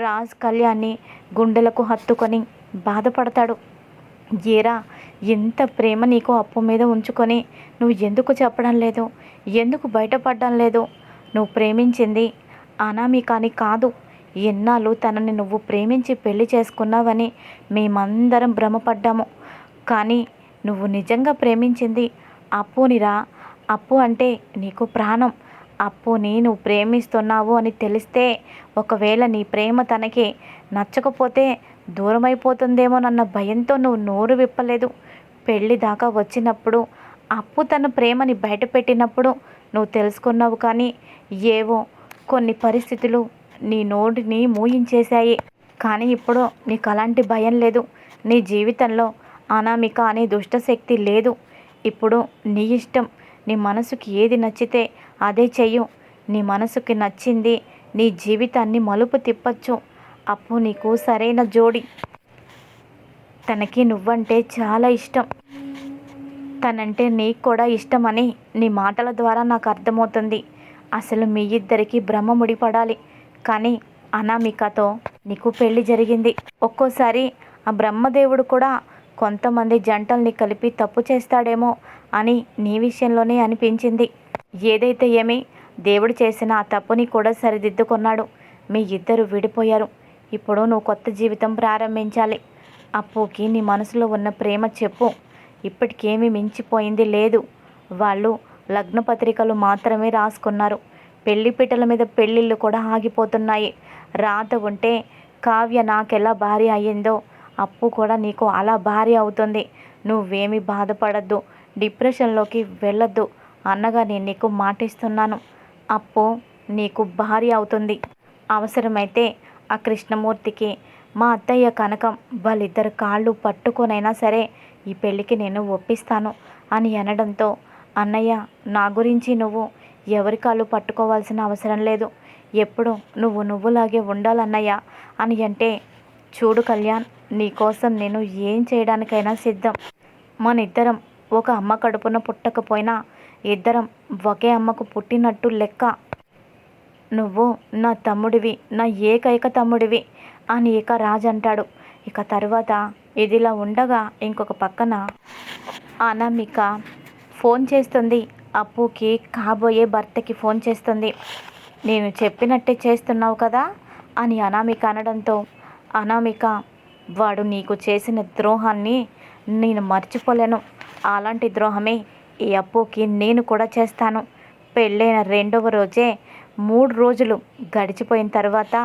రాజ్ కళ్యాణ్ని గుండెలకు హత్తుకొని బాధపడతాడు. ఏరా ఎంత ప్రేమ నీకు అప్పు మీద ఉంచుకొని నువ్వు ఎందుకు చెప్పడం లేదు? ఎందుకు బయటపడడం లేదు? నువ్వు ప్రేమించింది అనామికాని కాదు. ఎన్నాళ్ళు తనని నువ్వు ప్రేమించి పెళ్ళి చేసుకున్నావని మేమందరం భ్రమపడ్డాము. కానీ నువ్వు నిజంగా ప్రేమించింది అప్పునిరా. అప్పు అంటే నీకు ప్రాణం. అప్పుని నువ్వు ప్రేమిస్తున్నావు అని తెలిస్తే ఒకవేళ నీ ప్రేమ తనకి నచ్చకపోతే దూరమైపోతుందేమోనన్న భయంతో నువ్వు నోరు విప్పలేదు. పెళ్ళి దాకా వచ్చినప్పుడు అప్పు తన ప్రేమని బయటపెట్టినప్పుడు నువ్వు తెలుసుకున్నావు కానీ ఏవో కొన్ని పరిస్థితులు నీ నోటిని మూయించేశాయి. కానీ ఇప్పుడు నీకు అలాంటి భయం లేదు. నీ జీవితంలో అనామిక అనే దుష్టశక్తి లేదు. ఇప్పుడు నీ ఇష్టం నీ మనసుకి ఏది నచ్చితే అదే చెయ్యు. నీ మనసుకి నచ్చింది నీ జీవితాన్ని మలుపు తిప్పచ్చు. అప్పు నీకు సరైన జోడి. తనకి నువ్వంటే చాలా ఇష్టం. తనంటే నీకు కూడా ఇష్టమని నీ మాటల ద్వారా నాకు అర్థమవుతుంది. అసలు మీ ఇద్దరికి భ్రమ ముడిపడాలి. కానీ అనామికతో నీకు పెళ్ళి జరిగింది. ఒక్కోసారి ఆ బ్రహ్మదేవుడు కూడా కొంతమంది జంటల్ని కలిపి తప్పు చేస్తాడేమో అని నీ విషయంలోనే అనిపించింది. ఏదైతే ఏమి దేవుడు చేసిన ఆ తప్పుని కూడా సరిదిద్దుకున్నాడు. మీ ఇద్దరు విడిపోయారు. ఇప్పుడు నువ్వు కొత్త జీవితం ప్రారంభించాలి. అప్పుకి నీ మనసులో ఉన్న ప్రేమ చెప్పు. ఇప్పటికేమీ మించిపోయింది లేదు. వాళ్ళు లగ్న పత్రికలు మాత్రమే రాసుకున్నారు. పెళ్ళి పీటల మీద పెళ్ళిళ్ళు కూడా ఆగిపోతున్నాయి. రాత ఉంటే కావ్య నాకెలా భార్య అయ్యిందో అప్పు కూడా నీకు అలా భారీ అవుతుంది. నువ్వేమీ బాధపడద్దు. డిప్రెషన్లోకి వెళ్ళొద్దు. అన్నగా నేను నీకు మాటిస్తున్నాను. అప్పు నీకు భారీ అవుతుంది. అవసరమైతే ఆ కృష్ణమూర్తికి మా అత్తయ్య కనకం వాళ్ళిద్దరు కాళ్ళు పట్టుకొనైనా సరే ఈ పెళ్ళికి నేను ఒప్పిస్తాను అని అనడంతో అన్నయ్య నా గురించి నువ్వు ఎవరి కాళ్ళు పట్టుకోవాల్సిన అవసరం లేదు. ఎప్పుడు నువ్వు నువ్వులాగే ఉండాలన్నయ్య అని అంటే చూడు కళ్యాణ్ నీకోసం నేను ఏం చేయడానికైనా సిద్ధం. మన ఇద్దరం ఒక అమ్మ కడుపున పుట్టకపోయినా ఇద్దరం ఒకే అమ్మకు పుట్టినట్టు లెక్క. నువ్వు నా తమ్ముడివి నా ఏకైక తమ్ముడివి అని ఇక రాజ్ అంటాడు. ఇక తర్వాత ఇదిలా ఉండగా ఇంకొక పక్కన అనామిక ఫోన్ చేస్తుంది. అప్పుకి కాబోయే భర్తకి ఫోన్ చేస్తుంది. నేను చెప్పినట్టే చేస్తున్నావు కదా? అని అనామిక అనడంతో అనామిక వాడు నీకు చేసిన ద్రోహాన్ని నేను మర్చిపోలేను. అలాంటి ద్రోహమే ఈ అప్పుకి నేను కూడా చేస్తాను. పెళ్ళైన రెండవ రోజే మూడు రోజులు గడిచిపోయిన తర్వాత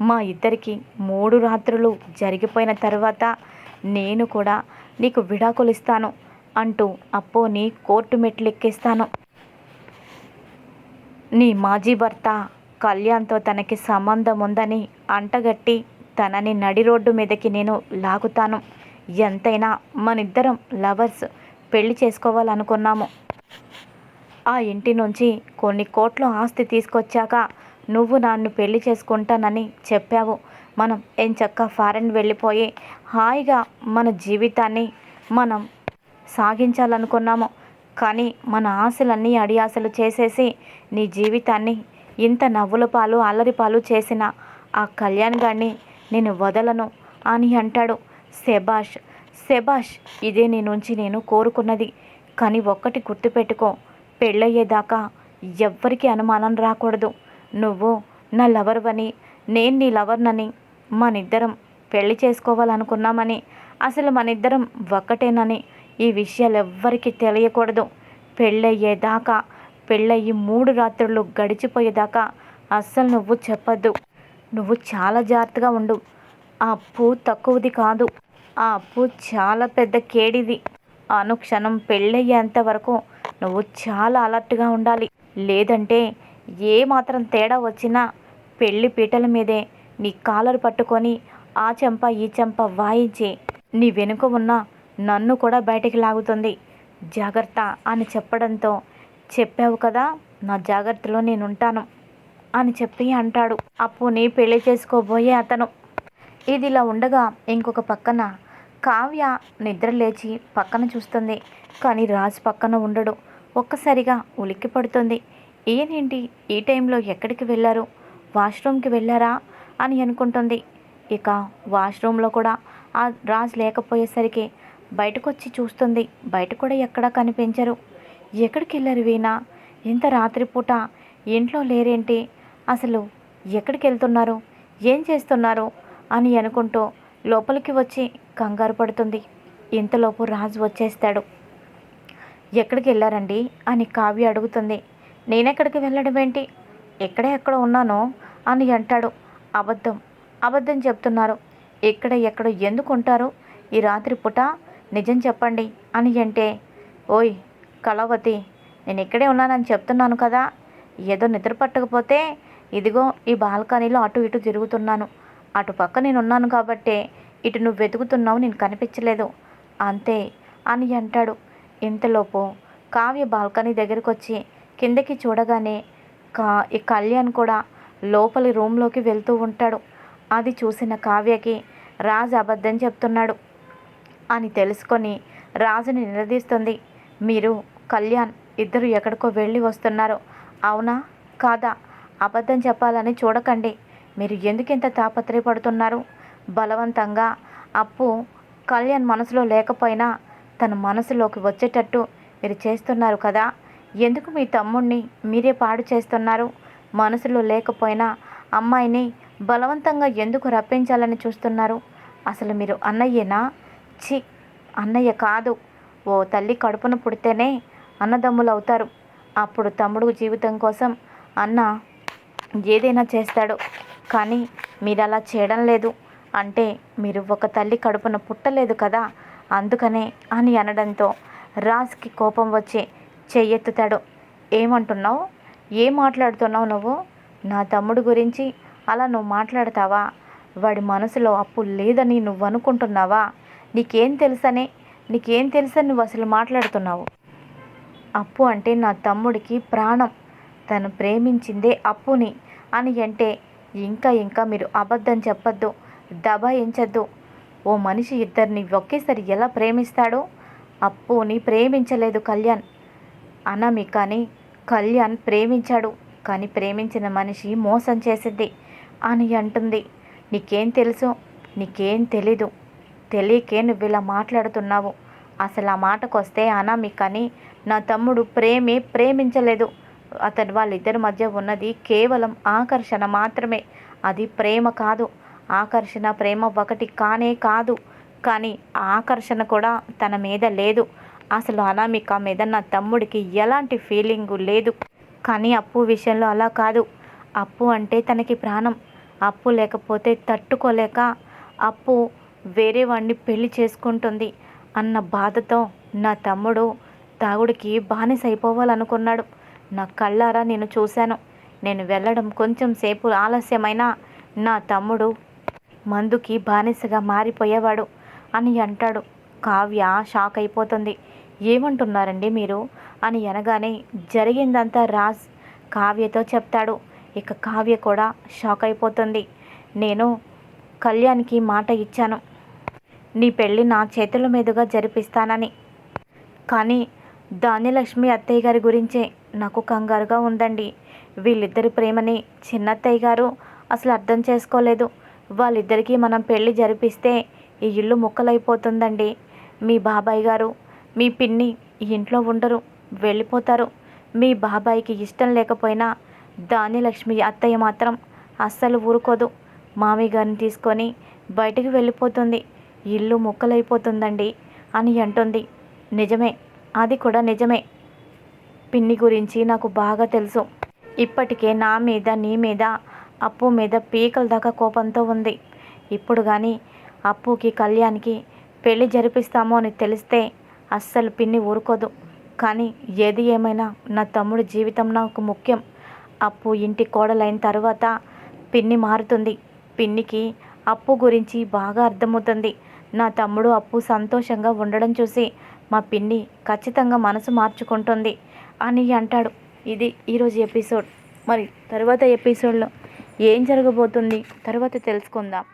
మా ఇద్దరికి మూడు రాత్రులు జరిగిపోయిన తర్వాత నేను కూడా నీకు విడాకులు ఇస్తాను అంటూ అప్పోని కోర్టు మెట్లు ఎక్కిస్తాను నీ మాజీ భర్త కళ్యాణ్తో తనకి సంబంధం ఉందని అంటగట్టి తనని నడి రోడ్డు మీదకి నేను లాగుతాను. ఎంతైనా మనిద్దరం లవర్స్. పెళ్ళి చేసుకోవాలనుకున్నాము. ఆ ఇంటి నుంచి కొన్ని కోట్ల ఆస్తి తీసుకొచ్చాక నువ్వు నన్ను పెళ్ళి చేసుకుంటానని చెప్పావు. మనం ఎంచక్క ఫారెన్ వెళ్ళిపోయి హాయిగా మన జీవితాన్ని మనం సాగించాలనుకున్నాము. కానీ మన ఆశలన్నీ అడియాసలు చేసేసి నీ జీవితాన్ని ఇంత నవ్వుల పాలు అల్లరి పాలు చేసిన ఆ కళ్యాణ్ గారిని నేను వదలను అని అంటాడు. శభాష్ శభాష్ ఇదే నీ నుంచి నేను కోరుకున్నది. కానీ ఒక్కటి గుర్తుపెట్టుకో పెళ్ళయ్యేదాకా ఎవ్వరికీ అనుమానం రాకూడదు. నువ్వు నా లవర్వని నేను నీ లవర్నని మనిద్దరం పెళ్ళి చేసుకోవాలనుకున్నామని అసలు మనిద్దరం ఒక్కటేనని ఈ విషయాలు ఎవ్వరికీ తెలియకూడదు. పెళ్ళయ్యేదాకా పెళ్ళయ్యి మూడు రాత్రులు గడిచిపోయేదాకా అస్సలు నువ్వు చెప్పద్దు. నువ్వు చాలా జాగ్రత్తగా ఉండు. ఆ అప్పు తక్కువది కాదు. ఆ అప్పు చాలా పెద్ద కేడిది. అనుక్షణం పెళ్ళయ్యేంత వరకు నువ్వు చాలా అలర్ట్గా ఉండాలి. లేదంటే ఏ మాత్రం తేడా వచ్చినా పెళ్ళి పీటల మీదే నీ కాలర్ పట్టుకొని ఆ చెంప ఈ చెంప వాయించి. నీ వెనుక ఉన్న నన్ను కూడా బయటికి లాగుతుంది. జాగ్రత్త అని చెప్పడంతో చెప్పావు కదా నా జాగ్రత్తలో నేను ఉంటాను అని చెప్పి అంటాడు. అప్పుని పెళ్ళి చేసుకోబోయే అతను. ఇది ఇలా ఉండగా ఇంకొక పక్కన కావ్య నిద్ర లేచి పక్కన చూస్తుంది. కానీ రాజు పక్కన ఉండడు. ఒక్కసారిగా ఉలిక్కి పడుతుంది. ఏనేంటి? ఈ టైంలో ఎక్కడికి వెళ్ళారు? వాష్రూమ్కి వెళ్ళారా? అని అనుకుంటుంది. ఇక వాష్రూమ్లో కూడా ఆ రాజు లేకపోయేసరికి బయటకు వచ్చి చూస్తుంది. బయట కూడా ఎక్కడా కనిపించరు. ఎక్కడికి వెళ్ళారు వీణ? ఇంత రాత్రిపూట ఇంట్లో లేరేంటి? అసలు ఎక్కడికి వెళ్తున్నారు? ఏం చేస్తున్నారు? అని అనుకుంటూ లోపలికి వచ్చి కంగారు పడుతుంది. ఇంతలోపు రాజు వచ్చేస్తాడు. ఎక్కడికి వెళ్ళారండి? అని కావ్య అడుగుతుంది. నేనెక్కడికి వెళ్ళడం ఏంటి? ఎక్కడే ఎక్కడ ఉన్నానో అని అంటాడు. అబద్ధం అబద్ధం చెప్తున్నారు. ఎక్కడ ఎక్కడ ఎందుకు ఉంటారు? ఈ రాత్రి పూట నిజం చెప్పండి అని అంటే ఓయ్ కళావతి నేను ఇక్కడే ఉన్నానని చెప్తున్నాను కదా ఏదో నిద్ర పట్టకపోతే ఇదిగో ఈ బాల్కనీలో అటు ఇటు తిరుగుతున్నాను. అటు పక్క నేను ఉన్నాను కాబట్టే ఇటు నువ్వు వెతుకుతున్నావు నేను కనిపించలేదు. అంతే అని అంటాడు. ఇంతలోపు కావ్య బాల్కనీ దగ్గరికి వచ్చి కిందకి చూడగానే కా ఈ కళ్యాణ్ కూడా లోపలి రూమ్లోకి వెళ్తూ ఉంటాడు. అది చూసిన కావ్యకి రాజు అబద్ధం చెప్తున్నాడు అని తెలుసుకొని రాజుని నిలదీస్తుంది. మీరు కళ్యాణ్ ఇద్దరు ఎక్కడికో వెళ్ళి వస్తున్నారు. అవునా? కాదా? అబద్ధం చెప్పాలని చూడకండి. మీరు ఎందుకింత తాపత్రయపడుతున్నారు? బలవంతంగా. అప్పు కళ్యాణ్ మనసులో లేకపోయినా తన మనసులోకి వచ్చేటట్టు మీరు చేస్తున్నారు కదా? ఎందుకు మీ తమ్ముడిని మీరే పాడు చేస్తున్నారు? మనసులో లేకపోయినా అమ్మాయిని బలవంతంగా ఎందుకు రప్పించాలని చూస్తున్నారు? అసలు మీరు అన్నయ్యేనా? చి అన్నయ్య కాదు. ఓ తల్లి కడుపున పుడితేనే అన్నదమ్ములు అవుతారు అప్పుడు తమ్ముడు జీవితం కోసం అన్న ఏదైనా చేస్తాడు. కానీ మీరు అలా చేయడం లేదు. అంటే మీరు ఒక తల్లి కడుపున పుట్టలేదు కదా? అందుకనే అని అనడంతో రాజ్కి కోపం వచ్చి చెయ్యెత్తుతాడు. ఏమంటున్నావు? ఏం మాట్లాడుతున్నావు నువ్వు? నా తమ్ముడు గురించి అలా నువ్వు మాట్లాడతావా? వాడి మనసులో అప్పు లేదని నువ్వు అనుకుంటున్నావా నీకేం తెలుసనే? నీకేం తెలుసని నువ్వు అసలు మాట్లాడుతున్నావు? అప్పు అంటే నా తమ్ముడికి ప్రాణం. తను ప్రేమించిందే అప్పుని. అని అంటే ఇంకా ఇంకా మీరు అబద్ధం చెప్పొద్దు దబాయించద్దు ఓ మనిషి ఇద్దరిని ఒకేసారి ఎలా ప్రేమిస్తాడో? అప్పుని ప్రేమించలేదు కళ్యాణ్. అనామికని కళ్యాణ్ ప్రేమించాడు కానీ ప్రేమించిన మనిషి మోసం చేసింది అని అంటుంది. నీకేం తెలుసు? నీకేం తెలీదు. తెలియకే నువ్వు ఇలా మాట్లాడుతున్నావు. అసలు ఆ మాటకొస్తే అనామికని నా తమ్ముడు ప్రేమే ప్రేమించలేదు. అతను వాళ్ళిద్దరి మధ్య ఉన్నది కేవలం ఆకర్షణ మాత్రమే. అది ప్రేమ కాదు. ఆకర్షణ ప్రేమ ఒకటి కానే కాదు. కానీ ఆకర్షణ కూడా తన మీద లేదు. అసలు అనామిక మీద నా తమ్ముడికి ఎలాంటి ఫీలింగు లేదు. కానీ అప్పు విషయంలో అలా కాదు. అప్పు అంటే తనకి ప్రాణం. అప్పు లేకపోతే తట్టుకోలేక అప్పు వేరే వాడిని పెళ్ళి చేసుకుంటుంది అన్న బాధతో నా తమ్ముడు తాగుడికి బానిస అయిపోవాలనుకున్నాడు నా కళ్ళారా నేను చూశాను. నేను వెళ్ళడం కొంచెం సేపు ఆలస్యమైనా నా తమ్ముడు మందుకి బానిసగా మారిపోయేవాడు అని అంటాడు. కావ్య షాక్ అయిపోతుంది ఏమంటున్నారండి మీరు? అని అనగానే జరిగిందంతా రాజ్ కావ్యతో చెప్తాడు. ఇక కావ్య కూడా షాక్ అయిపోతుంది నేను కళ్యాణ్కి మాట ఇచ్చాను. నీ పెళ్ళి నా చేతుల మీదుగా జరిపిస్తానని. కానీ ధాన్యలక్ష్మి అత్తయ్య గారి గురించే నాకు కంగారుగా ఉందండి. వీళ్ళిద్దరి ప్రేమని చిన్నత్తయ్య గారు అసలు అర్థం చేసుకోలేదు. వాళ్ళిద్దరికీ మనం పెళ్ళి జరిపిస్తే ఈ ఇల్లు ముక్కలైపోతుందండి. మీ బాబాయ్ గారు మీ పిన్ని ఇంట్లో ఉండరు వెళ్ళిపోతారు. మీ బాబాయికి ఇష్టం లేకపోయినా ధాన్యలక్ష్మి అత్తయ్య మాత్రం అస్సలు ఊరుకోదు. మామి గారిని తీసుకొని బయటికి వెళ్ళిపోతుంది. ఇల్లు ముక్కలైపోతుందండి అని అంటుంది. నిజమే అది కూడా నిజమే. పిన్ని గురించి నాకు బాగా తెలుసు. ఇప్పటికే నా మీద నీ మీద అప్పు మీద పీకల దాకా కోపంతో ఉంది. ఇప్పుడు కానీ అప్పుకి కళ్యాణ్కి పెళ్ళి జరిపిస్తామో అని తెలిస్తే అస్సలు పిన్ని ఊరుకోదు. కానీ ఏది ఏమైనా నా తమ్ముడు జీవితం నాకు ముఖ్యం. అప్పు ఇంటి కోడలైన తర్వాత పిన్ని మారుతుంది. పిన్నికి అప్పు గురించి బాగా అర్థమవుతుంది. నా తమ్ముడు అప్పు సంతోషంగా ఉండడం చూసి మా పిన్ని ఖచ్చితంగా మనసు మార్చుకుంటుంది అని అంటాడు. ఇది ఈరోజు ఎపిసోడ్. మరి తర్వాత ఎపిసోడ్లో ఏం జరగబోతుంది? తర్వాత తెలుసుకుందాం.